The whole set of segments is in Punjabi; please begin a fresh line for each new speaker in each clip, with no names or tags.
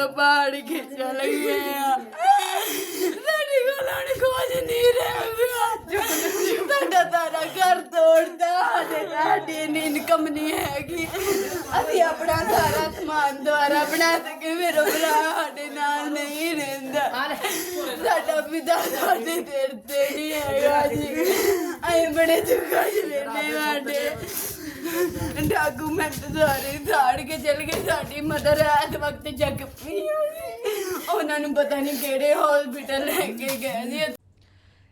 ਜੋ ਪਾੜ ਕੇ ਚਲ ਆ। ਸਾਡੀ ਕੋਲੋਂ ਨੀ ਕੁਝ ਨਹੀਂ ਰਹਿ ਗਿਆ। ਸਾਡਾ ਤਾਰਾ ਘਰ ਤੋੜਦਾ ਤੇ ਸਾਡੀ ਇੰਨੀ ਇਨਕਮ ਨਹੀਂ ਹੈਗੀ। ਅਸੀਂ ਆਪਣਾ ਸਾਰਾ ਸਮਾਨ ਦੁਆਰਾ ਬਣਾ ਸਕੇ ਮੇਰਾ ਭਰਾ ਸਾਡੇ ਨਾਲ ਨਹੀਂ ਰਹਿੰਦਾ। ਸਾਡਾ ਪਿਤਾ ਸਾਡੇ ਦੇਰ ਤੇ ਨਹੀਂ ਹੈਗਾ ਜੀ। ਅਸੀਂ ਬੜੇ ਦੁੱਖਾਂ ਚ ਰਹਿੰਦੇ ਸਾਡੇ। ਡਾਕੂਮੈਂਟ ਸਾਰੇ ਸਾੜ ਕੇ ਚਲ ਗਏ। ਸਾਡੀ ਮਦਰ ਇਸ ਵਕਤ ਜ਼ਖਮੀ ਹੋਈ। ਉਹਨਾਂ ਨੂੰ ਪਤਾ ਨਹੀਂ ਕਿਹੜੇ ਹਸਪੀਟਲ ਲੈ ਕੇ ਗਏ ਜੀ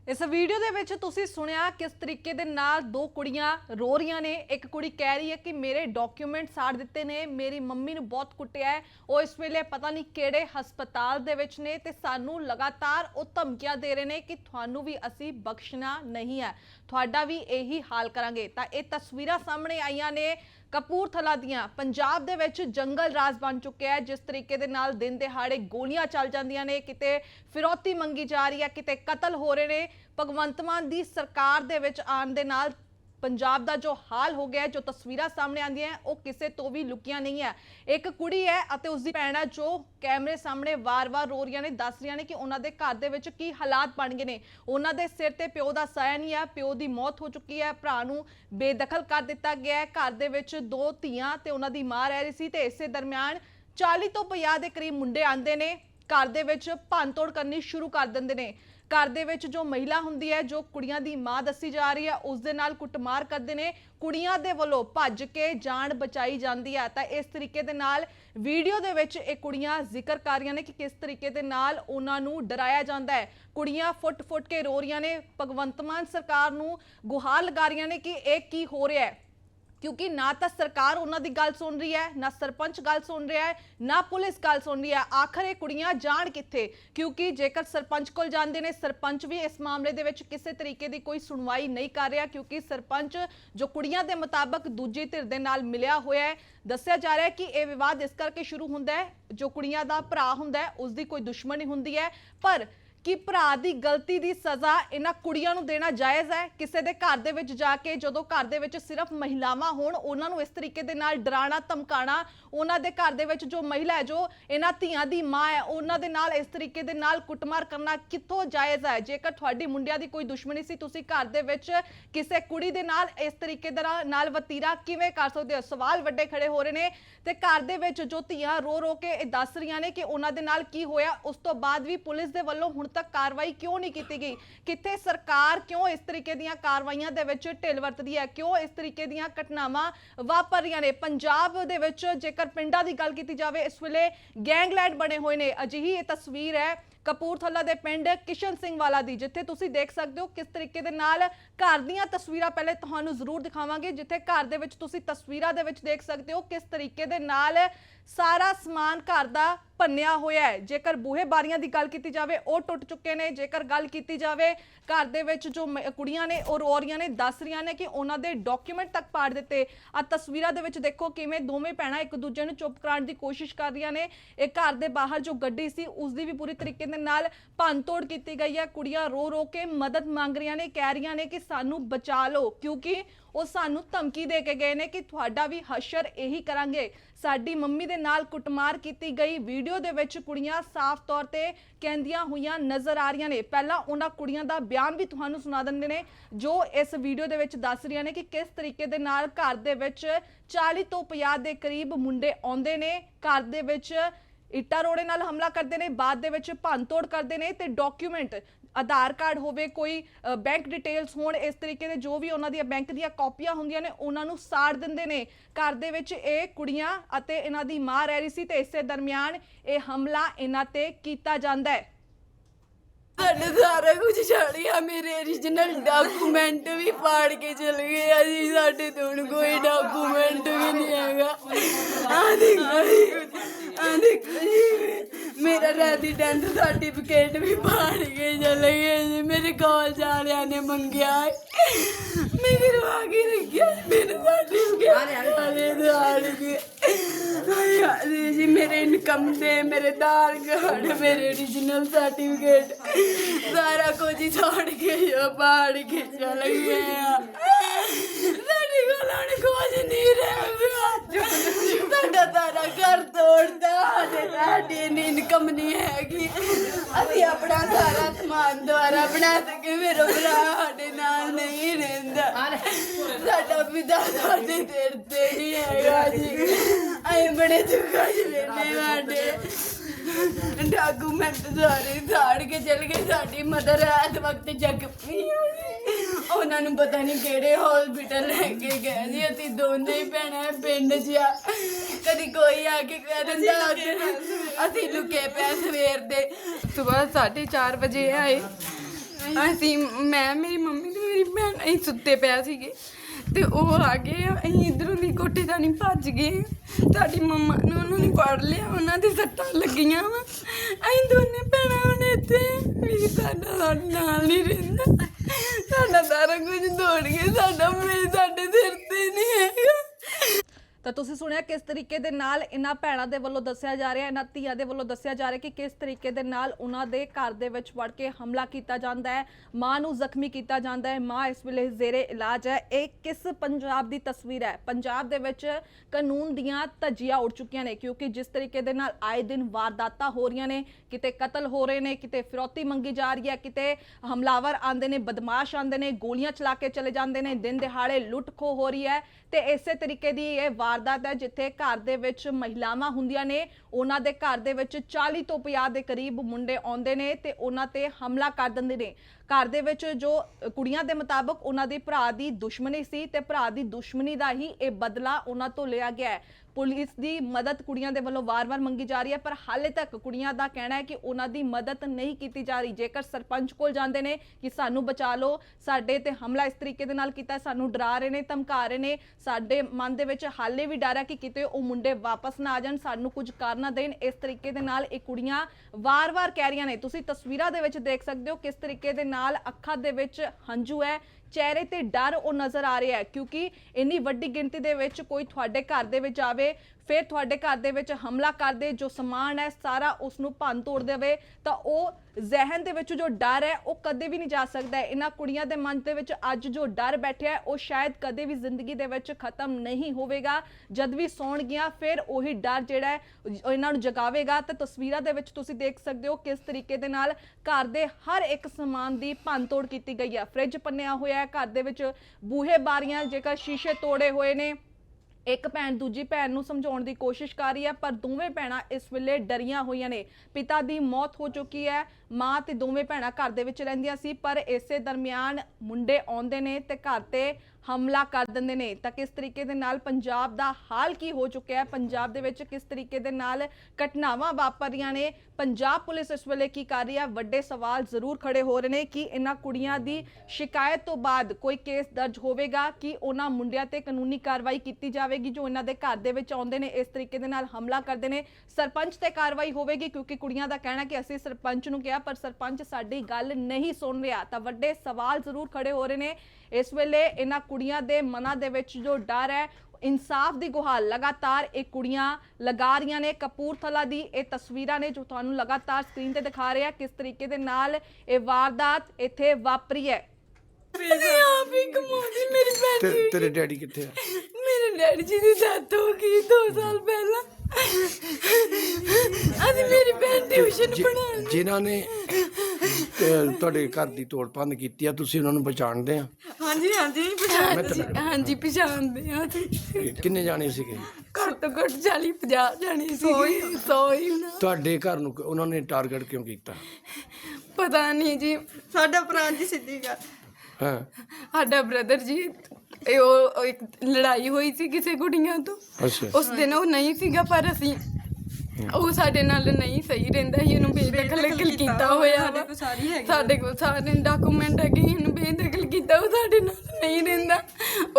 ਇਸ ਵੀਡੀਓ ਦੇ ਵਿੱਚ ਤੁਸੀਂ ਸੁਣਿਆ ਕਿਸ ਤਰੀਕੇ ਦੇ ਨਾਲ ਦੋ ਕੁੜੀਆਂ ਰੋ ਰਹੀਆਂ ਨੇ। ਇੱਕ ਕੁੜੀ ਕਹਿ ਰਹੀ ਹੈ ਕਿ ਮੇਰੇ ਡਾਕੂਮੈਂਟ ਸਾੜ ਦਿੱਤੇ ਨੇ, ਮੇਰੀ ਮੰਮੀ ਨੂੰ ਬਹੁਤ ਕੁੱਟਿਆ ਹੈ। ਉਹ ਇਸ ਵੇਲੇ ਪਤਾ ਨਹੀਂ ਕਿਹੜੇ ਹਸਪਤਾਲ ਦੇ ਵਿੱਚ ਨੇ ਤੇ ਸਾਨੂੰ ਲਗਾਤਾਰ ਉਹ ਧਮਕੀਆਂ ਦੇ ਰਹੇ ਨੇ ਕਿ ਤੁਹਾਨੂੰ ਵੀ ਅਸੀਂ ਬਖਸ਼ਣਾ ਨਹੀਂ ਹੈ। ਤੁਹਾਡਾ ਵੀ ਇਹੀ ਹਾਲ ਕਰਾਂਗੇ। ਤਾਂ ਇਹ ਤਸਵੀਰਾਂ ਸਾਹਮਣੇ ਆਈਆਂ ਨੇ। ਕਪੂਰਥਲਾ ਦੀਆਂ। ਪੰਜਾਬ ਦੇ ਵਿੱਚ ਜੰਗਲ ਰਾਜ ਬਣ ਚੁੱਕਿਆ ਹੈ, ਜਿਸ ਤਰੀਕੇ ਦੇ ਨਾਲ ਦਿਨ ਦਿਹਾੜੇ ਗੋਲੀਆਂ ਚੱਲ ਜਾਂਦੀਆਂ ਨੇ, ਕਿਤੇ ਫਿਰੌਤੀ ਮੰਗੀ ਜਾ ਰਹੀ ਹੈ, ਕਿਤੇ ਕਤਲ ਹੋ ਰਹੇ ਨੇ। ਭਗਵੰਤ ਮਾਨ ਦੀ ਸਰਕਾਰ ਦੇ ਵਿੱਚ ਆਉਣ ਦੇ ਨਾਲ ਪੰਜਾਬ ਦਾ ਜੋ ਹਾਲ ਹੋ ਗਿਆ ਜੋ ਤਸਵੀਰਾਂ ਸਾਹਮਣੇ ਆਉਂਦੀਆਂ ਉਹ ਕਿਸੇ ਤੋਂ ਵੀ ਲੁਕੀਆਂ ਨਹੀਂ ਹੈ। ਇੱਕ ਕੁੜੀ ਹੈ ਅਤੇ ਉਸ ਦੀ ਭੈਣ ਹੈ ਜੋ ਕੈਮਰੇ ਸਾਹਮਣੇ ਵਾਰ-ਵਾਰ ਰੋ ਰਹੀਆਂ ਨੇ, ਦੱਸ ਰਹੀਆਂ ਨੇ ਕਿ ਉਹਨਾਂ ਦੇ ਘਰ ਦੇ ਵਿੱਚ ਕੀ ਹਾਲਾਤ ਬਣ ਗਏ ਨੇ। ਉਹਨਾਂ ਦੇ ਸਿਰ ਤੇ ਪਿਓ ਦਾ ਸਾਇਆ ਨਹੀਂ ਹੈ, ਪਿਓ ਦੀ ਮੌਤ ਹੋ ਚੁੱਕੀ ਹੈ, ਭਰਾ ਨੂੰ ਬੇਦਖਲ ਕਰ ਦਿੱਤਾ ਗਿਆ ਹੈ। ਘਰ ਦੇ ਵਿੱਚ ਦੋ ਧੀਆਂ ਤੇ ਉਹਨਾਂ ਦੀ ਮਾਂ ਰਹਿ ਰਹੀ ਸੀ ਤੇ ਇਸੇ ਦਰਮਿਆਨ 40 ਤੋਂ 50 ਦੇ ਕਰੀਬ ਮੁੰਡੇ ਆਂਦੇ ਨੇ। ਘਰ ਦੇ ਵਿੱਚ ਭੰਨਤੋੜ ਕਰਨੀ ਸ਼ੁਰੂ ਕਰ ਦਿੰਦੇ ਨੇ। ਘਰ ਦੇ ਵਿੱਚ ਜੋ ਮਹਿਲਾ ਹੁੰਦੀ ਹੈ, ਜੋ ਕੁੜੀਆਂ ਦੀ ਮਾਂ ਦੱਸੀ ਜਾ ਰਹੀ ਹੈ, ਉਸ ਦੇ ਨਾਲ ਕੁੱਟਮਾਰ ਕਰਦੇ ਨੇ। ਕੁੜੀਆਂ ਦੇ ਵੱਲੋਂ ਭੱਜ ਕੇ ਜਾਨ ਬਚਾਈ ਜਾਂਦੀ ਹੈ। ਤਾਂ ਇਸ ਤਰੀਕੇ ਦੇ ਨਾਲ ਵੀਡੀਓ ਦੇ ਵਿੱਚ ਇਹ ਕੁੜੀਆਂ ਜ਼ਿਕਰ ਕਰ ਰਹੀਆਂ ਨੇ ਕਿ ਕਿਸ ਤਰੀਕੇ ਦੇ ਨਾਲ ਉਹਨਾਂ ਨੂੰ ਡਰਾਇਆ ਜਾਂਦਾ ਹੈ। ਕੁੜੀਆਂ ਫੁੱਟ-ਫੁੱਟ ਕੇ ਰੋ ਰਹੀਆਂ ਨੇ। ਭਗਵੰਤ ਮਾਨ ਸਰਕਾਰ ਨੂੰ ਗੁਹਾਰ ਲਗਾ ਰਹੀਆਂ ਨੇ ਕਿ ਇਹ ਕੀ ਹੋ ਰਿਹਾ ਹੈ। ਕਿਉਂਕਿ ਨਾ ਤਾਂ ਸਰਕਾਰ ਉਹਨਾਂ ਦੀ ਗੱਲ ਸੁਣ ਰਹੀ ਹੈ, ਨਾ ਸਰਪੰਚ ਗੱਲ ਸੁਣ ਰਿਹਾ ਹੈ, ਨਾ ਪੁਲਿਸ ਗੱਲ ਸੁਣ ਰਹੀ ਹੈ। ਆਖਰ ਇਹ ਕੁੜੀਆਂ ਜਾਣ ਕਿੱਥੇ? ਕਿਉਂਕਿ ਜੇਕਰ ਸਰਪੰਚ ਕੋਲ ਜਾਂਦੇ ਨੇ, ਸਰਪੰਚ ਵੀ ਇਸ ਮਾਮਲੇ ਦੇ ਵਿੱਚ ਕਿਸੇ ਤਰੀਕੇ ਦੀ ਕੋਈ ਸੁਣਵਾਈ ਨਹੀਂ ਕਰ ਰਿਹਾ, ਕਿਉਂਕਿ ਸਰਪੰਚ ਜੋ ਕੁੜੀਆਂ ਦੇ ਮੁਤਾਬਕ ਦੂਜੀ ਧਿਰ ਦੇ ਨਾਲ ਮਿਲਿਆ ਹੋਇਆ ਹੈ, ਦੱਸਿਆ ਜਾ ਰਿਹਾ ਹੈ ਕਿ ਇਹ ਵਿਵਾਦ ਇਸ ਕਰਕੇ ਸ਼ੁਰੂ ਹੁੰਦਾ ਹੈ, ਜੋ ਕੁੜੀਆਂ ਦਾ ਭਰਾ ਹੁੰਦਾ ਹੈ ਉਸ ਦੀ ਕੋਈ ਦੁਸ਼ਮਣੀ ਹੁੰਦੀ ਹੈ। ਪਰ ਕਿ ਭਰਾ ਦੀ ਗਲਤੀ ਦੀ ਸਜ਼ਾ ਇਹਨਾਂ ਕੁੜੀਆਂ ਨੂੰ ਦੇਣਾ ਜਾਇਜ਼ ਹੈ? ਕਿਸੇ ਦੇ ਘਰ ਦੇ ਵਿੱਚ ਜਾ ਕੇ ਜਦੋਂ ਘਰ ਦੇ ਵਿੱਚ ਸਿਰਫ ਮਹਿਲਾਵਾਂ ਹੋਣ, ਉਹਨਾਂ ਨੂੰ ਇਸ ਤਰੀਕੇ ਦੇ ਨਾਲ ਡਰਾਣਾ ਧਮਕਾਣਾ ਉਹਨਾਂ ਦੇ ਘਰ ਦੇ ਵਿੱਚ ਜੋ ਮਹਿਲਾ ਹੈ, ਜੋ ਇਹਨਾਂ ਧੀਆਂ ਦੀ ਮਾਂ ਹੈ, ਉਹਨਾਂ ਦੇ ਨਾਲ ਇਸ ਤਰੀਕੇ ਦੇ ਨਾਲ ਕੁੱਟਮਾਰ ਕਰਨਾ ਕਿੱਥੋਂ ਜਾਇਜ਼ ਹੈ? ਜੇਕਰ ਤੁਹਾਡੀ ਮੁੰਡਿਆਂ ਦੀ ਕੋਈ ਦੁਸ਼ਮਣੀ ਸੀ, ਤੁਸੀਂ ਘਰ ਦੇ ਵਿੱਚ ਕਿਸੇ ਕੁੜੀ ਦੇ ਨਾਲ ਇਸ ਤਰੀਕੇ ਦੇ ਨਾਲ- ਨਾਲ ਵਤੀਰਾ ਕਿਵੇਂ ਕਰ ਸਕਦੇ ਹੋ? ਸਵਾਲ ਵੱਡੇ ਖੜੇ ਹੋ ਰਹੇ ਨੇ ਤੇ ਘਰ ਦੇ ਵਿੱਚ ਜੋ ਧੀਆਂ ਰੋ ਰੋ ਕੇ ਇਹ ਦੱਸ ਰਹੀਆਂ ਨੇ ਕਿ ਉਹਨਾਂ ਦੇ ਨਾਲ ਕੀ ਹੋਇਆ, ਉਸ ਤੋਂ ਬਾਅਦ ਵੀ ਪੁਲਿਸ ਦੇ ਵੱਲੋਂ ਹੁਣ ਤੱਕ ਕਾਰਵਾਈ ਕਿਉਂ ਨਹੀਂ ਕੀਤੀ ਗਈ? ਕਿੱਥੇ ਸਰਕਾਰ ਕਿਉਂ ਇਸ ਤਰੀਕੇ ਦੀਆਂ ਕਾਰਵਾਈਆਂ ਦੇ ਵਿੱਚ ਢਿੱਲ ਵਰਤਦੀ ਹੈ? ਕਿਉਂ ਇਸ ਤਰੀਕੇ ਦੀਆਂ ਘਟਨਾਵਾਂ ਵਾਪਰ ਰਹੀਆਂ ਨੇ? ਪੰਜਾਬ ਦੇ ਵਿੱਚ ਜੇਕਰ ਪਿੰਡਾਂ ਦੀ ਗੱਲ ਕੀਤੀ ਜਾਵੇ, ਇਸ ਵੇਲੇ ਗੈਂਗਲੈਂਡ ਬਣੇ ਹੋਏ ਨੇ। ਅਜਿਹੀ ਇਹ ਤਸਵੀਰ ਹੈ ਕਪੂਰਥਲਾ ਦੇ ਪਿੰਡ ਕਿਸ਼ਨ ਸਿੰਘ ਵਾਲਾ ਦੀ, ਜਿੱਥੇ ਤੁਸੀਂ ਦੇਖ ਸਕਦੇ ਹੋ ਕਿਸ ਤਰੀਕੇ ਦੇ ਨਾਲ ਘਰ ਦੀਆਂ ਤਸਵੀਰਾਂ ਪਹਿਲੇ ਤੁਹਾਨੂੰ ਜ਼ਰੂਰ ਦਿਖਾਵਾਂਗੇ, ਜਿੱਥੇ ਘਰ ਦੇ ਵਿੱਚ ਤੁਸੀਂ ਤਸਵੀਰਾਂ ਦੇ ਵਿੱਚ ਦੇਖ ਸਕਦੇ ਹੋ ਕਿਸ ਤਰੀਕੇ ਦੇ ਨਾਲ ਸਾਰਾ ਸਮਾਨ ਘਰ ਦਾ ਭੰਨਿਆ ਹੋਇਆ ਹੈ। ਜੇਕਰ ਬੂਹੇ ਬਾਰੀਆਂ ਦੀ ਗੱਲ ਕੀਤੀ ਜਾਵੇ, ਉਹ ਟੁੱਟ ਚੁੱਕੇ ਨੇ। ਜੇਕਰ ਗੱਲ ਕੀਤੀ ਜਾਵੇ, ਘਰ ਦੇ ਵਿੱਚ ਜੋ ਮ- ਕੁੜੀਆਂ ਨੇ, ਉਹ ਰੋ ਰਹੀਆਂ ਨੇ, ਦੱਸ ਰਹੀਆਂ ਨੇ ਕਿ ਉਹਨਾਂ ਦੇ ਡਾਕੂਮੈਂਟ ਤੱਕ ਪਾੜ ਦਿੱਤੇ। ਆ ਤਸਵੀਰਾਂ ਦੇ ਵਿੱਚ ਦੇਖੋ ਕਿਵੇਂ ਦੋਵੇਂ ਭੈਣਾਂ ਇੱਕ ਦੂਜੇ ਨੂੰ ਚੁੱਪ ਕਰਾਉਣ ਦੀ ਕੋਸ਼ਿਸ਼ ਕਰ ਰਹੀਆਂ ਨੇ। ਇਹ ਘਰ ਦੇ ਬਾਹਰ ਜੋ ਗੱਡੀ ਸੀ, ਉਸ ਦੀ ਵੀ ਪੂਰੀ ਤਰੀਕੇ ਦੇ ਨਾਲ ਭੰਨਤੋੜ ਕੀਤੀ ਗਈ ਹੈ। ਕੁੜੀਆਂ ਰੋ ਰੋ ਕੇ ਮਦਦ ਮੰਗ ਰਹੀਆਂ ਨੇ, ਕਹਿ ਰਹੀਆਂ ਨੇ ਕਿ ਸਾਨੂੰ ਬਚਾ ਲਓ, ਕਿਉਂਕਿ ਉਹ ਸਾਨੂੰ ਧਮਕੀ ਦੇ ਕੇ ਗਏ ਨੇ ਕਿ ਤੁਹਾਡਾ ਵੀ ਹਸ਼ਰ ਇਹੀ ਕਰਾਂਗੇ। ਸਾਡੀ ਮੰਮੀ ਦੇ ਨਾਲ ਕੁੱਟਮਾਰ ਕੀਤੀ ਗਈ, ਵੀਡੀਓ ਦੇ ਵਿੱਚ ਕੁੜੀਆਂ ਸਾਫ਼ ਤੌਰ ਤੇ ਕਹਿੰਦੀਆਂ ਹੋਈਆਂ ਨਜ਼ਰ ਆ ਰਹੀਆਂ ਨੇ। ਪਹਿਲਾਂ ਉਹਨਾਂ ਕੁੜੀਆਂ ਦਾ ਬਿਆਨ ਵੀ ਤੁਹਾਨੂੰ ਸੁਣਾ ਦਿੰਦੇ ਨੇ, ਜੋ ਇਸ ਵੀਡੀਓ ਦੇ ਵਿੱਚ ਦੱਸ ਰਹੀਆਂ ਨੇ ਕਿ ਕਿਸ ਤਰੀਕੇ ਦੇ ਨਾਲ ਘਰ ਦੇ ਵਿੱਚ 40 ਤੋਂ 50 ਦੇ ਕਰੀਬ ਮੁੰਡੇ ਆਉਂਦੇ ਨੇ। ਘਰ ਦੇ ਵਿੱਚ ਇੱਟਾਂ ਰੋੜੇ ਨਾਲ ਹਮਲਾ ਕਰਦੇ ਨੇ, ਬਾਅਦ ਦੇ ਵਿੱਚ ਭੰਨਤੋੜ ਕਰਦੇ ਨੇ ਤੇ ਡਾਕੂਮੈਂਟ ਆਧਾਰ ਕਾਰਡ ਹੋਵੇ, ਕੋਈ ਬੈਂਕ ਡਿਟੇਲਸ ਹੋਣ, ਇਸ ਤਰੀਕੇ ਦੇ ਜੋ ਵੀ ਉਹਨਾਂ ਦੀਆਂ ਬੈਂਕ ਦੀਆਂ ਕਾਪੀਆਂ ਹੁੰਦੀਆਂ ਨੇ, ਉਹਨਾਂ ਨੂੰ ਸਾੜ ਦਿੰਦੇ ਨੇ। ਘਰ ਦੇ ਵਿੱਚ ਇਹ ਕੁੜੀਆਂ ਅਤੇ ਇਹਨਾਂ ਦੀ ਮਾਂ ਰਹਿ ਰਹੀ ਸੀ ਤੇ ਇਸੇ ਦਰਮਿਆਨ ਇਹ ਹਮਲਾ ਇਹਨਾਂ ਤੇ ਕੀਤਾ ਜਾਂਦਾ ਹੈ।
ਸਾਡੇ ਸਾਰਾ ਕੁਝ ਛੜਿਆ, ਮੇਰੇ origignal ਡਾਕੂਮੈਂਟ ਵੀ ਪਾੜ ਕੇ ਚਲ ਗਏ ਆ ਜੀ। ਸਾਡੇ ਤੋਂ ਹੁਣ ਕੋਈ ਡਾਕੂਮੈਂਟ ਵੀ ਨਹੀਂ ਹੈਗਾ। ਆ ਦੇਖੋ ਜੀ ਆ ਦੇਖੋ ਜੀ ਰੈਜ਼ੀਡੈਂਟ ਸਰਟੀਫਿਕੇਟ ਵੀ ਪਾੜ ਕੇ ਚਲੇ ਗਏ ਜੀ। ਮੇਰੇ ਕਾਲਜ ਵਾਲਿਆਂ ਨੇ ਮੰਗਿਆ ਮੈਂ ਕਰਵਾ ਕੇ ਰੱਖਿਆ ਮੇਰੇ ਸਰਟੀਫਿਕੇਟ ਵਾਲੇ ਦਾੜ ਕੇ। ਹਾਏ ਹਾਏ ਜੀ ਮੇਰੇ ਇਨਕਮ ਦੇ ਮੇਰੇ ਆਧਾਰ ਕਾਰਡ ਮੇਰੇ origignal ਸਰਟੀਫਿਕੇਟ ਸਾਰਾ ਕੁਝ ਹੀ ਛੋੜ ਕੇ ਜੋ ਪਾੜ ਕੇ ਚਲ ਗਏ ਆ। ਕੁਝ ਨਹੀਂ ਰਹਿ ਗਿਆ। ਸਾਡਾ ਤਾਰਾ ਘਰ ਤੋੜਦਾ ਤੇ ਸਾਡੀ ਇੰਨੀ ਇਨਕਮ ਨਹੀਂ ਹੈਗੀ। ਅਸੀਂ ਆਪਣਾ ਸਾਰਾ ਸਮਾਨ ਦੁਆਰਾ ਬਣਾ ਸਕੇ ਮੇਰਾ ਭਰਾ ਸਾਡੇ ਨਾਲ ਨਹੀਂ ਰਹਿੰਦਾ। ਸਾਡਾ ਪਿਤਾ ਸਾਡੇ ਸਿਰ ਤੇ ਨਹੀਂ ਹੈਗਾ ਜੀ। ਅਸੀਂ ਬੜੇ ਦੁੱਖਾਂ ਚ ਰਹਿੰਦੇ ਸਾਡੇ। ਡਾਕੂਮੈਂਟ ਸਾਰੇ ਸਾੜ ਕੇ ਚਲ ਗਏ ਸਾਡੀ ਮਦਰ ਇਸ ਵਕਤ ਹੋ ਗਈ ਉਹਨਾਂ ਨੂੰ ਪਤਾ ਨਹੀਂ ਕਿਹੜੇ ਹਸਪੀਟਲ ਲੈ ਕੇ ਗਏ ਜੀ ਅਸੀਂ ਦੋਨੇ ਹੀ ਭੈਣਾਂ ਪਿੰਡ 'ਚ ਆ। ਕਦੀ ਕੋਈ ਆ ਕੇ ਕਹਿ ਦਿੰਦਾ ਉੱਧਰ ਅਸੀਂ ਲੁਕੇ ਪਏ ਸਵੇਰ ਦੇ। ਸਵੇਰ 4:30 ਵਜੇ ਆਏ। ਅਸੀਂ ਮੈਂ ਮੇਰੀ ਮੰਮੀ ਤੇ ਮੇਰੀ ਭੈਣ ਅਸੀਂ ਸੁੱਤੇ ਪਿਆ ਸੀਗੇ। ਤੇ ਉਹ ਆ ਗਏ। ਅਸੀਂ ਇਧਰੋਂ ਦੀ ਕੋਠੇ ਤਾਂ ਨਹੀਂ ਭੱਜ ਗਏ। ਸਾਡੀ ਮੰਮਾ ਨੂੰ ਉਹਨਾਂ ਨੇ ਫੜ ਲਿਆ, ਉਹਨਾਂ ਦੇ ਸੱਟਾਂ ਲੱਗੀਆਂ ਵਾ। ਅਸੀਂ ਦੋਨੇ ਭੈਣਾਂ ਹੁਣ ਇੱਥੇ। ਵੀ ਸਾਡਾ ਸਾਡੇ ਨਾਲ ਨਹੀਂ ਰਹਿੰਦਾ। ਸਾਡਾ ਸਾਰਾ ਕੁਝ ਦੌੜ ਗਿਆ ਸਾਡਾ ਮੇਰੇ ਸਾਡੇ ਸਿਰ ਤੇ ਨਹੀਂ ਹੈਗਾ
ਤਾਂ ਤੁਸੀਂ ਸੁਣਿਆ ਕਿਸ ਤਰੀਕੇ ਦੇ ਨਾਲ ਇਹਨਾਂ ਭੈਣਾਂ ਦੇ ਵੱਲੋਂ ਦੱਸਿਆ ਜਾ ਰਿਹਾ, ਇਹਨਾਂ ਧੀਆਂ ਦੇ ਵੱਲੋਂ ਦੱਸਿਆ ਜਾ ਰਿਹਾ ਕਿ ਕਿਸ ਤਰੀਕੇ ਦੇ ਨਾਲ ਉਹਨਾਂ ਦੇ ਘਰ ਦੇ ਵਿੱਚ ਵੜ ਕੇ ਹਮਲਾ ਕੀਤਾ ਜਾਂਦਾ ਹੈ, ਮਾਂ ਨੂੰ ਜ਼ਖਮੀ ਕੀਤਾ ਜਾਂਦਾ ਹੈ, ਮਾਂ ਇਸ ਵੇਲੇ ਜ਼ੇਰੇ ਇਲਾਜ ਹੈ। ਇਹ ਕਿਸ ਪੰਜਾਬ ਦੀ ਤਸਵੀਰ ਹੈ? ਪੰਜਾਬ ਦੇ ਵਿੱਚ ਕਾਨੂੰਨ ਦੀਆਂ ਧੱਜੀਆਂ ਉੱਡ ਚੁੱਕੀਆਂ ਨੇ, ਕਿਉਂਕਿ ਜਿਸ ਤਰੀਕੇ ਦੇ ਨਾਲ ਆਏ ਦਿਨ ਵਾਰਦਾਤਾਂ ਹੋ ਰਹੀਆਂ ਨੇ, ਕਿਤੇ ਕਤਲ ਹੋ ਰਹੇ ਨੇ, ਕਿਤੇ ਫਿਰੌਤੀ ਮੰਗੀ ਜਾ ਰਹੀ ਹੈ, ਕਿਤੇ ਹਮਲਾਵਰ ਆਂਦੇ ਨੇ, ਬਦਮਾਸ਼ ਆਂਦੇ ਨੇ, ਗੋਲੀਆਂ ਚਲਾ ਕੇ ਚਲੇ ਜਾਂਦੇ ਨੇ, ਦਿਨ ਦਿਹਾੜੇ ਲੁੱਟ ਖੋ ਹੋ ਰਹੀ ਹੈ ਤੇ ਇਸੇ ਤਰੀਕੇ ਦੀ ਇਹ ਵਾਰ ਵਾਰਦਾਤ ਹੈ ਜਿੱਥੇ ਘਰ ਦੇ ਵਿੱਚ ਮਹਿਲਾਵਾਂ ਹੁੰਦੀਆਂ ਨੇ। ਉਹਨਾਂ ਦੇ ਘਰ ਦੇ ਵਿੱਚ 40 ਤੋਂ 50 ਦੇ ਕਰੀਬ ਮੁੰਡੇ ਆਉਂਦੇ ਨੇ ਤੇ ਉਹਨਾਂ ਤੇ ਹਮਲਾ ਕਰ ਦਿੰਦੇ ਨੇ। ਘਰ ਦੇ ਵਿੱਚ ਜੋ ਕੁੜੀਆਂ ਦੇ ਮੁਤਾਬਕ ਉਹਨਾਂ ਦੇ ਭਰਾ ਦੀ ਦੁਸ਼ਮਣੀ ਸੀ ਤੇ ਭਰਾ ਦੀ ਦੁਸ਼ਮਣੀ ਦਾ ਹੀ ਇਹ ਬਦਲਾ ਉਹਨਾਂ ਤੋਂ ਲਿਆ ਗਿਆ ਹੈ। ਪੁਲਿਸ ਦੀ ਮਦਦ ਕੁੜੀਆਂ ਦੇ ਵੱਲੋਂ ਵਾਰ-ਵਾਰ ਮੰਗੀ ਜਾ ਰਹੀ ਹੈ, ਪਰ ਹਾਲੇ ਤੱਕ ਕੁੜੀਆਂ ਦਾ ਕਹਿਣਾ ਹੈ ਕਿ ਉਹਨਾਂ ਦੀ ਮਦਦ ਨਹੀਂ ਕੀਤੀ ਜਾ ਰਹੀ। ਜੇਕਰ ਸਰਪੰਚ ਕੋਲ ਜਾਂਦੇ ਨੇ ਕਿ ਸਾਨੂੰ ਬਚਾ ਲਓ, ਸਾਡੇ ਤੇ ਹਮਲਾ ਇਸ ਤਰੀਕੇ ਦੇ ਨਾਲ ਕੀਤਾ, ਸਾਨੂੰ ਡਰਾ ਰਹੇ ਨੇ, ਧਮਕਾ ਰਹੇ ਨੇ, ਸਾਡੇ ਮਨ ਦੇ ਵਿੱਚ ਹਾਲੇ ਵੀ ਡਰ ਹੈ ਕਿ ਕਿਤੇ ਉਹ ਮੁੰਡੇ ਵਾਪਸ ਨਾ ਆ ਜਾਣ, ਸਾਨੂੰ ਕੁਝ ਕਰ ਦੇਣ, ਇਸ ਤਰੀਕੇ ਦੇ ਨਾਲ ਇਹ ਕੁੜੀਆਂ ਵਾਰ-ਵਾਰ ਕਹਿ ਰਹੀਆਂ ਨੇ। ਤੁਸੀਂ ਤਸਵੀਰਾਂ ਦੇ ਵਿੱਚ ਦੇਖ ਸਕਦੇ ਹੋ ਕਿਸ ਤਰੀਕੇ ਦੇ ਨਾਲ ਅੱਖਾਂ ਦੇ ਵਿੱਚ ਹੰਝੂ ਹੈ ਚਿਹਰੇ ਤੇ ਡਰ ਉਹ ਨਜ਼ਰ ਆ ਰਿਹਾ ਹੈ, ਕਿਉਂਕਿ ਇੰਨੀ ਵੱਡੀ ਗਿਣਤੀ ਦੇ ਵਿੱਚ ਕੋਈ ਤੁਹਾਡੇ ਘਰ ਦੇ ਵਿੱਚ ਆਵੇ ਫਿਰ ਤੁਹਾਡੇ ਘਰ ਦੇ ਵਿੱਚ ਹਮਲਾ ਕਰ ਦੇ ਜੋ ਸਮਾਨ ਹੈ, ਸਾਰਾ ਉਸ ਨੂੰ ਭੰਨ ਤੋੜ ਦੇਵੇ, ਤਾਂ ਉਹ ਜ਼ਹਿਨ ਦੇ ਵਿੱਚ ਜੋ ਡਰ ਹੈ, ਉਹ ਕਦੇ ਵੀ ਨਹੀਂ ਜਾ ਸਕਦਾ। ਇਹਨਾਂ ਕੁੜੀਆਂ ਦੇ ਮਨ ਦੇ ਵਿੱਚ ਅੱਜ ਜੋ ਡਰ ਬੈਠਿਆ ਹੈ, ਉਹ ਸ਼ਾਇਦ ਕਦੇ ਵੀ ਜ਼ਿੰਦਗੀ ਦੇ ਵਿੱਚ ਖਤਮ ਨਹੀਂ ਹੋਵੇਗਾ। ਜਦ ਵੀ ਸੌਣਗੀਆਂ, ਫਿਰ ਉਹੀ ਡਰ ਜਿਹੜਾ ਹੈ ਇਹਨਾਂ ਨੂੰ ਜਗਾਵੇਗਾ। ਤਾਂ ਤਸਵੀਰਾਂ ਦੇ ਵਿੱਚ ਤੁਸੀਂ ਦੇਖ ਸਕਦੇ ਹੋ ਕਿਸ ਤਰੀਕੇ ਦੇ ਨਾਲ ਘਰ ਦੇ ਹਰ ਇੱਕ ਸਮਾਨ ਦੀ ਭੰਨਤੋੜ ਕੀਤੀ ਗਈ ਹੈ। ਫ੍ਰਿਜ ਪੰਨਿਆ ਹੋਇਆ ਹੈ, ਘਰ ਦੇ ਵਿੱਚ ਬੂਹੇ ਬਾਰੀਆਂ, ਜੇਕਰ ਸ਼ੀਸ਼ੇ ਤੋੜੇ ਹੋਏ ਨੇ ਇੱਕ ਭੈਣ ਦੂਜੀ ਭੈਣ ਨੂੰ ਸਮਝਾਉਣ ਦੀ ਕੋਸ਼ਿਸ਼ ਕਰ ਰਹੀ ਹੈ, ਪਰ ਦੋਵੇਂ ਭੈਣਾਂ ਇਸ ਵੇਲੇ ਡਰੀਆਂ ਹੋਈਆਂ ਨੇ। ਪਿਤਾ ਦੀ ਮੌਤ ਹੋ ਚੁੱਕੀ ਹੈ, ਮਾਂ ਤੇ ਦੋਵੇਂ ਭੈਣਾਂ ਘਰ ਦੇ ਵਿੱਚ ਰਹਿੰਦੀਆਂ ਸੀ, ਪਰ ਇਸੇ ਦਰਮਿਆਨ ਮੁੰਡੇ ਆਉਂਦੇ ਨੇ ਤੇ ਘਰ ਤੇ ਹਮਲਾ ਕਰ ਦਿੰਦੇ ਨੇ। ਤਾਂ ਕਿਸ ਤਰੀਕੇ ਦੇ ਨਾਲ ਪੰਜਾਬ ਦਾ ਹਾਲ ਕੀ ਹੋ ਚੁੱਕਿਆ ਹੈ? ਪੰਜਾਬ ਦੇ ਵਿੱਚ ਕਿਸ ਤਰੀਕੇ ਦੇ ਨਾਲ ਘਟਨਾਵਾਂ ਵਾਪਰ ਰਹੀਆਂ ਨੇ? ਪੰਜਾਬ ਪੁਲਿਸ ਇਸ ਵੇਲੇ ਕੀ ਕਰ ਰਹੀ ਹੈ? ਵੱਡੇ ਸਵਾਲ ਜ਼ਰੂਰ ਖੜੇ ਹੋ ਰਹੇ ਨੇ ਕਿ ਇਹਨਾਂ ਕੁੜੀਆਂ ਦੀ ਸ਼ਿਕਾਇਤ ਤੋਂ ਬਾਅਦ ਕੋਈ ਕੇਸ ਦਰਜ ਹੋਵੇਗਾ? ਕਿ ਉਹਨਾਂ ਮੁੰਡਿਆਂ ਤੇ ਕਾਨੂੰਨੀ ਕਾਰਵਾਈ ਕੀਤੀ ਜਾਵੇਗੀ ਜੋ ਇਹਨਾਂ ਦੇ ਘਰ ਦੇ ਵਿੱਚ ਆਉਂਦੇ ਨੇ? ਇਸ ਤਰੀਕੇ ਦੇ ਨਾਲ ਹਮਲਾ ਕਰਦੇ ਨੇ। ਸਰਪੰਚ ਤੇ ਕਾਰਵਾਈ ਹੋਵੇਗੀ ਕਿਉਂਕਿ ਕੁੜੀਆਂ ਦਾ ਕਹਿਣਾ ਕਿ ਅਸੀਂ ਸਰਪੰਚ ਨੂੰ ਕਿਹਾ, ਪਰ ਸਰਪੰਚ ਸਾਡੀ ਗੱਲ ਨਹੀਂ ਸੁਣ ਰਿਹਾ। ਤਾਂ ਵੱਡੇ ਸਵਾਲ ਜ਼ਰੂਰ ਖੜੇ ਹੋ ਰਹੇ ਨੇ। ਇਸ ਵੇਲੇ ਇਹਨਾਂ ਕੁੜੀਆਂ ਦੇ ਮਨਾਂ ਦੇ ਵਿੱਚ ਜੋ ਡਰ ਹੈ ਇਨਸਾਫ ਦੀ ਗੁਹਾਰ ਲਗਾਤਾਰ ਇਹ ਕੁੜੀਆਂ ਲਗਾ ਰਹੀਆਂ ਨੇ। ਕਪੂਰਥਲਾ ਦੀ ਇਹ ਤਸਵੀਰਾਂ ਨੇ ਜੋ ਤੁਹਾਨੂੰ ਲਗਾਤਾਰ ਸਕਰੀਨ ਤੇ ਦਿਖਾ ਰਿਹਾ ਕਿਸ ਤਰੀਕੇ ਦੇ ਨਾਲ ਇਹ ਵਾਰਦਾਤ ਇੱਥੇ ਵਾਪਰੀ ਹੈ।
ਅਸੀਂ ਆਪ ਹੀ ਕਮਾਉਂਦੇ ਮੇਰੀ ਭੈਣ
ਤੇ
ਦੀ
ਤੇਰੇ ਡੈਡੀ ਕਿੱਥੇ ਆ?
ਮੇਰੇ ਡੈਡੀ ਜੀ ਦੀ ਡੈਥ ਹੋ ਗਈ 2 ਸਾਲ ਪਹਿਲਾਂ। ਅਸੀਂ ਮੇਰੀ ਭੈਣ ਟਿਊਸ਼ਨ
ਜਿ-
ਪੜਾਉਣ
ਜਿਨ੍ਹਾਂ ਨੇ ਤੁਹਾਡੇ ਘਰ ਦੀ ਤੋੜ ਭੰਨ ਕੀਤੀ ਆ ਤੁਸੀਂ ਉਹਨਾਂ ਨੂੰ ਪਛਾਣਦੇ ਆ?
ਹਾਂਜੀ ਹਾਂਜੀ। ਹਾਂਜੀ ਹਾਂਜੀ ਪਛਾਣਦੇ ਹਾਂ ਅਸੀਂ
ਕਿੰਨੇ ਜਾਣੇ ਸੀਗੇ?
ਘੱਟ ਤੋਂ ਘੱਟ 40 50 ਜਾਣੇ ਸੀ 100 ਹੀ ਹੋਣਾ।
ਤੁਹਾਡੇ ਘਰ ਨੂੰ ਉਹਨਾਂ ਨੇ ਟਾਰਗੇਟ ਕਿਉਂ ਕੀਤਾ?
ਪਤਾ ਨਹੀਂ ਜੀ।
ਸਾਡਾ ਪ੍ਰਾਣ ਜੀ ਸਿੱਧੀ ਗੱਲ।
ਹਾਂ।
ਸਾਡਾ ਬ੍ਰਦਰ ਜੀ ਇਹ ਉਹ ਉਹ ਇੱਕ ਲੜਾਈ ਹੋਈ ਸੀ ਕਿਸੇ ਕੁੜੀਆਂ ਤੋਂ।
ਅੱਛਾ।
ਉਸ ਦਿਨ ਉਹ ਨਹੀਂ ਸੀਗਾ ਪਰ ਅਸੀਂ ਉਹ ਸਾਡੇ ਨਾਲ ਨਹੀਂ ਸਹੀ ਰਹਿੰਦਾ ਸੀ। ਉਹਨੂੰ ਬੇਦਖਲ ਕੀਤਾ ਹੋਇਆ ਵਾ
ਕੋਲ ਸਾਰੀ ਹੈਗੀ
ਸਾਡੇ ਕੋਲ ਸਾਰੇ ਡਾਕੂਮੈਂਟ ਹੈਗੇ ਸੀ, ਉਹਨੂੰ ਬੇਦਖਲ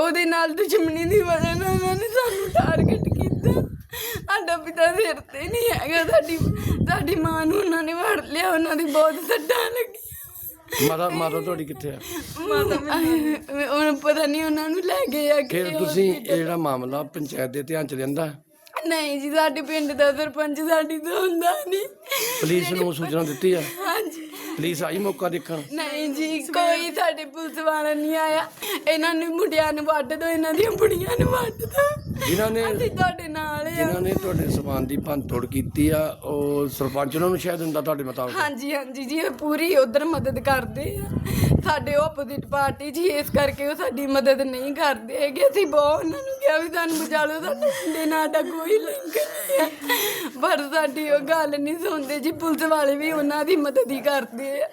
ਉਹਦੇ ਨਾਲ ਦੁਸ਼ਮਣੀ ਦੀ ਵਜ੍ਹਾ ਨਾਲ ਉਹਨਾਂ ਨੇ ਸਾਨੂੰ ਟਾਰਗੇਟ ਕੀਤਾ। ਸਾਡਾ ਪਿਤਾ ਸਿਰ ਤੇ ਨਹੀਂ ਹੈਗਾ ਸਾਡੀ ਸਾਡੀ ਮਾਂ ਨੂੰ ਉਹਨਾਂ ਨੇ ਵੜ ਲਿਆ ਉਹਨਾਂ ਦੀ ਬਹੁਤ ਸੱਟਾਂ ਲੱਗੀਆਂ।
ਮਾਤਾ ਮਾਤਾ ਤੁਹਾਡੀ ਕਿੱਥੇ ਆ?
ਉਹਨਾਂ ਪਤਾ ਨਹੀਂ ਉਹਨਾਂ ਨੂੰ ਲੈ ਗਏ ਆ ਕਿ
ਫਿਰ ਤੁਸੀਂ ਇਹ ਜਿਹੜਾ ਮਾਮਲਾ ਪੰਚਾਇਤ ਦੇ ਧਿਆਨ ਚ ਲੈਂਦਾ
ਨਹੀਂ ਜੀ ਸਾਡੇ ਪਿੰਡ ਦਾ ਸਰਪੰਚ ਸਾਡੀ ਤੋਂ ਹੁੰਦਾ ਨਹੀਂ।
ਪੁਲਿਸ ਨੂੰ ਸੂਚਨਾ ਦਿੱਤੀ ਆ?
ਹਾਂਜੀ।
ਪੁਲਿਸ ਆਈ ਮੌਕਾ ਦੇਖਣ।
ਨਹੀਂ ਜੀ, ਕੋਈ ਸਾਡੇ ਪੁਲਿਸ ਵਾਲਾ ਨਹੀਂ ਆਇਆ। ਇਹਨਾਂ ਨੂੰ ਮੁੰਡਿਆਂ ਨੂੰ ਵੱਢ ਦੋ, ਇਹਨਾਂ ਦੀਆਂ ਬੁੜੀਆਂ ਨੂੰ ਵੱਢ ਦੋ।
ਜਿਨ੍ਹਾਂ ਨੇ
ਅਸੀਂ ਤੁਹਾਡੇ ਨਾਲ ਆ।
ਜਿਨ੍ਹਾਂ ਨੇ ਤੁਹਾਡੇ ਸਮਾਨ ਦੀ ਭੰਨ ਤੋੜ ਕੀਤੀ ਆ ਉਹ ਸਰਪੰਚ ਉਹਨਾਂ ਨੂੰ ਸ਼ਾਇਦ ਹੁੰਦਾ ਤੁਹਾਡੇ ਮੁਤਾਬਕ।
ਹਾਂਜੀ ਹਾਂਜੀ ਜੀ ਇਹ ਪੂਰੀ ਉਧਰ ਮਦਦ ਕਰਦੇ ਆ। ਸਾਡੇ ਆਪੋਜ਼ਿਟ ਪਾਰਟੀ ਜੀ ਇਸ ਕਰਕੇ ਉਹ ਸਾਡੀ ਮਦਦ ਨਹੀਂ ਕਰਦੇ ਹੈਗੇ। ਅਸੀਂ ਬਹੁਤ ਉਹਨਾਂ ਨੂੰ ਕਿਹਾ ਵੀ ਸਾਨੂੰ ਬਚਾ ਲਓ ਸਾਡੇ ਨਾਲ ਦਾ ਕੋਈ ਲਿੰਕ ਨਹੀਂ ਹੈ। ਪਰ ਸਾਡੀ ਉਹ ਗੱਲ ਨਹੀਂ ਸੁਣਦੇ ਜੀ ਪੁਲਿਸ ਵਾਲੇ ਵੀ ਉਹਨਾਂ ਦੀ ਮਦਦ ਹੀ ਕਰਦੇ ਆ।